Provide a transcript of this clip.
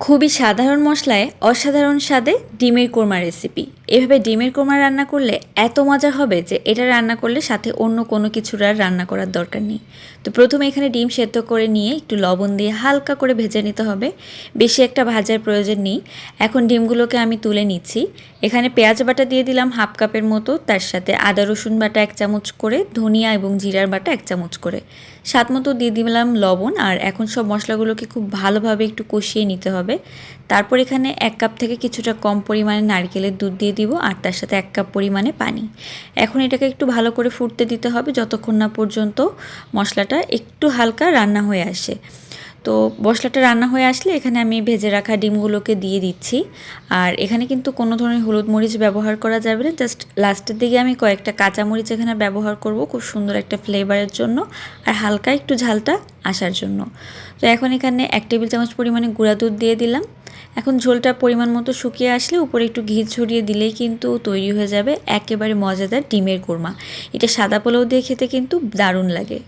খুবই সাধারণ মশলায় অসাধারণ স্বাদে ডিমের কোরমা রেসিপি। এভাবে ডিমের কোরমা রান্না করলে এত মজা হবে যে এটা রান্না করলে সাথে অন্য কোনো কিছুর আর রান্না করার দরকার নেই। তো প্রথমে এখানে ডিম সেদ্ধ করে নিয়ে একটু লবণ দিয়ে হালকা করে ভেজে নিতে হবে। বেশি একটা ভাজার প্রয়োজন নেই। এখন ডিমগুলোকে আমি তুলে নিচ্ছি। এখানে পেঁয়াজ বাটা দিয়ে দিলাম হাফ কাপের মতো। তার সাথে আদা, রসুন বাটা এক চামচ করে, ধনিয়া এবং জিরার বাটা এক চামচ করে। স্বাদ মতো দিয়ে দিলাম লবণ। আর এখন সব মশলাগুলোকে খুব ভালোভাবে একটু কষিয়ে নিতে হবে। তারপর এখানে এক কাপ থেকে কিছুটা কম পরিমাণে নারকেলের দুধ দিয়ে দিব আর তার সাথে এক কাপ পরিমাণে পানি। এখন এটাকে একটু ভালো করে ফুটতে দিতে হবে যতক্ষণ না পর্যন্ত মশলাটা একটু হালকা রান্না হয়ে আসে। তো মশলাটা রান্না হয়ে আসলে এখানে আমি ভেজে রাখা ডিমগুলোকে দিয়ে দিচ্ছি। আর এখানে কিন্তু কোনো ধরনের হলুদ মরিচ ব্যবহার করা যাবে না। জাস্ট লাস্টের দিকে আমি কয়েকটা কাঁচা মরিচ এখানে ব্যবহার করব খুব সুন্দর একটা ফ্লেভারের জন্য আর হালকা একটু ঝালটা আসার জন্য। তো এখন এখানে এক টেবিল চামচ পরিমাণে গুঁড়া দুধ দিয়ে দিলাম। এখন ঝোলটা পরিমাণ মতো শুকিয়ে আসলে উপরে একটু ঘি ছড়িয়ে দিলেই কিন্তু তৈরি হয়ে যাবে একেবারে মজাদার ডিমের কোরমা। এটা সাদা পোলাও দিয়ে খেতে কিন্তু দারুণ লাগে।